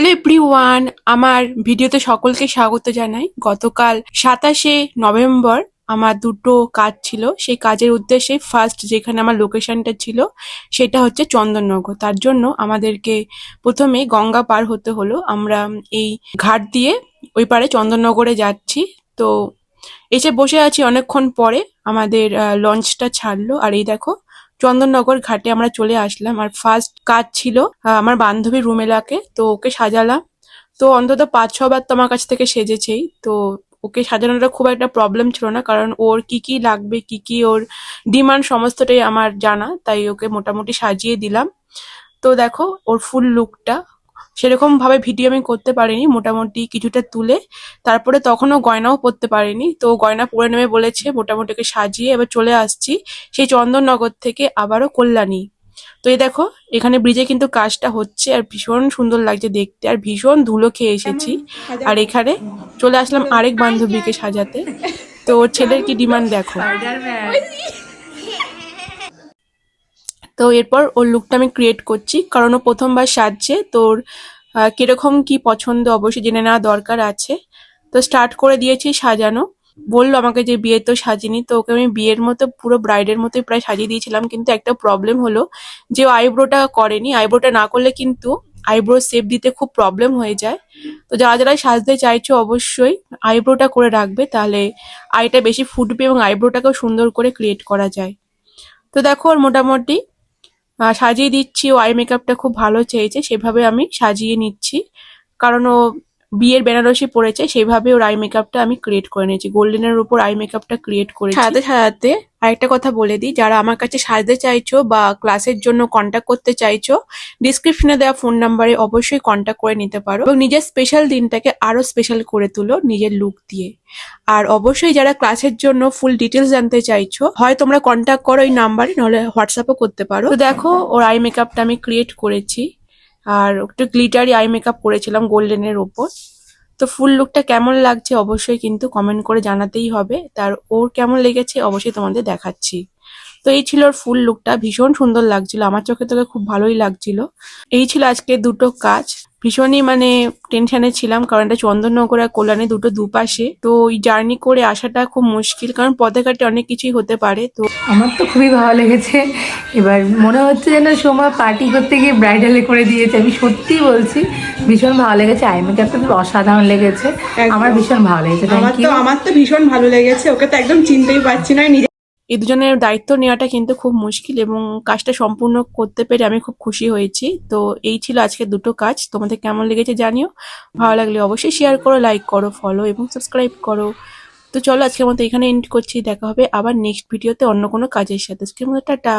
Hello everyone, আমার ভিডিওতে সকলকে স্বাগত জানাই। গতকাল সাতাশে নভেম্বর আমার দুটো কাজ ছিল। সেই কাজের উদ্দেশ্যে ফার্স্ট যেখানে আমার লোকেশনটা ছিল, সেটা হচ্ছে চন্দননগর। তার জন্য আমাদেরকে প্রথমে গঙ্গা পার হতে হলো। আমরা এই ঘাট দিয়ে ওই পারে চন্দননগরে যাচ্ছি। তো এসে বসে আছি অনেকক্ষণ পরে। আমাদের লঞ্চটা ছাড়লো। আর এই দেখো চন্দননগর ঘাটে আমরা চলে আসলাম। আর ফার্স্ট কাজ ছিল আমার বান্ধবী রুমেলাকে, তো ওকে সাজালাম। তো অন্তত পাঁচ ছবার তো আমার কাছ থেকে সেজেছেই। তো ওকে সাজানোটা খুব একটা প্রবলেম ছিল না, কারণ ওর কি কি লাগবে, কি কি ওর ডিমান্ড সমস্তটাই আমার জানা, তাই ওকে মোটামুটি সাজিয়ে দিলাম। তো দেখো, ওর ফুল লুকটা সেরকম ভাবে ভিডিও আমি করতে পারিনি মোটামুটি কিছুটা তুলে। তারপরে তখনও গয়নাও পরতে পারিনি। তো গয়না পরে নেবে বলেছে মোটামুটি ওকে সাজিয়ে এবার চলে আসছি সেই চন্দননগর থেকে আবারও কল্যাণী। তো এই দেখো এখানে ব্রিজে কিন্তু কাজটা হচ্ছে আর ভীষণ সুন্দর লাগছে দেখতে আর ভীষণ ধুলো খেয়ে এসেছি। আর এখানে চলে আসলাম আরেক বান্ধবীকে সাজাতে। তো ছেলের কি ডিমান্ড দেখো? তো এরপর ওর লুকটা আমি ক্রিয়েট করছি। কারণ ও প্রথমবার সাজছে। তোর কীরকম কি পছন্দ অবশ্যই জেনে নেওয়া দরকার আছে। তো স্টার্ট করে দিয়েছি সাজানো। বলল আমাকে যে বিয়ে তো সাজিনি, তো ওকে আমি বিয়ের মতো, পুরো ব্রাইডের মতোই প্রায় সাজিয়ে দিয়েছিলাম। কিন্তু একটা প্রবলেম হলো যে আইব্রোটা করেনি। আইব্রোটা না করলে কিন্তু আইব্রো শেপ দিতে খুব প্রবলেম হয়ে যায়। তো যারা যারা সাজতে চাইছো অবশ্যই আইব্রোটা করে রাখবে। তাহলে আইটা বেশি ফুটবে এবং আইব্রোটাকেও সুন্দর করে ক্রিয়েট করা যায়। তো দেখো মোটামুটি সাজিয়ে দিচ্ছি ও আই মেকআপটা খুব ভালো চেয়েছে সেভাবে আমি সাজিয়ে নিচ্ছি। কারণ ও বিয়ের বেনারসি পড়েছে সেভাবে ওর আই মেকআপটা আমি ক্রিয়েট করে নিয়েছি। গোল্ডেনের উপর আই মেকআপটা ক্রিয়েট করে সাজাতে সাজাতে আরেকটা কথা বলে দিই, যারা আমার কাছে সাজতে চাইছো বা ক্লাসের জন্য কন্ট্যাক্ট করতে চাইছো ডিসক্রিপশনে দেওয়া ফোন নাম্বারে অবশ্যই কন্ট্যাক্ট করে নিতে পারো এবং নিজের স্পেশাল দিনটাকে আরও স্পেশাল করে তুলো নিজের লুক দিয়ে। আর অবশ্যই যারা ক্লাসের জন্য ফুল ডিটেলস জানতে চাইছো, হয় তোমরা কন্ট্যাক্ট করো এই নাম্বারে নাহলে হোয়াটসঅ্যাপও করতে পারো। তো দেখো, ওর আই মেকআপটা আমি ক্রিয়েট করেছি। আর একটু গ্লিটারি আই মেকআপ করেছিলাম গোল্ডেনের ওপর। তো ফুল লুকটা কেমন লাগছে অবশ্যই কিন্তু কমেন্ট করে জানাতেই হবে। তার ওর কেমন লেগেছে অবশ্যই তোমাদের দেখাচ্ছি। তো এই ছিল ওর ফুল লুকটা ভীষণ সুন্দর লাগছিল। আমার চোখে তোকে খুব ভালোই লাগছিল। এই ছিল আজকে দুটো কাজ। ভীষণই মানে টেনশনে ছিলাম কারণ এটা চন্দননগর আর কল্যাণে দুটো দুপাশে। তো এই জার্নি করে আসাটা খুব মুশকিল কারণ পথে ঘাটে অনেক কিছুই হতে পারে তো আমার তো খুবই ভালো লেগেছে। এবার মনে হচ্ছে যেন সোমা পার্টি করতে গিয়ে ব্রাইডালে করে দিয়েছে আমি সত্যি বলছি ভীষণ ভালো লেগেছে। আই মেকআপটা তো অসাধারণ লেগেছে। আমার ভীষণ ভালো লেগেছে আমার তো আমার তো ভীষণ ভালো লেগেছে ওকে তো একদম চিনতেই পারছি না নিজে এই দুজনের দায়িত্ব নেওয়াটা কিন্তু খুব মুশকিল এবং কাজটা সম্পূর্ণ করতে পেরে আমি খুব খুশি হয়েছি। তো এই ছিল আজকে দুটো কাজ। তোমাদের কেমন লেগেছে জানিও। ভালো লাগলে অবশ্যই শেয়ার করো লাইক করো ফলো এবং সাবস্ক্রাইব করো। তো চলো আজকের মতো এখানে এন্ড করছি। দেখা হবে আবার নেক্সট ভিডিওতে অন্য কোনো কাজের সাথে। আজকের মতো টাটা।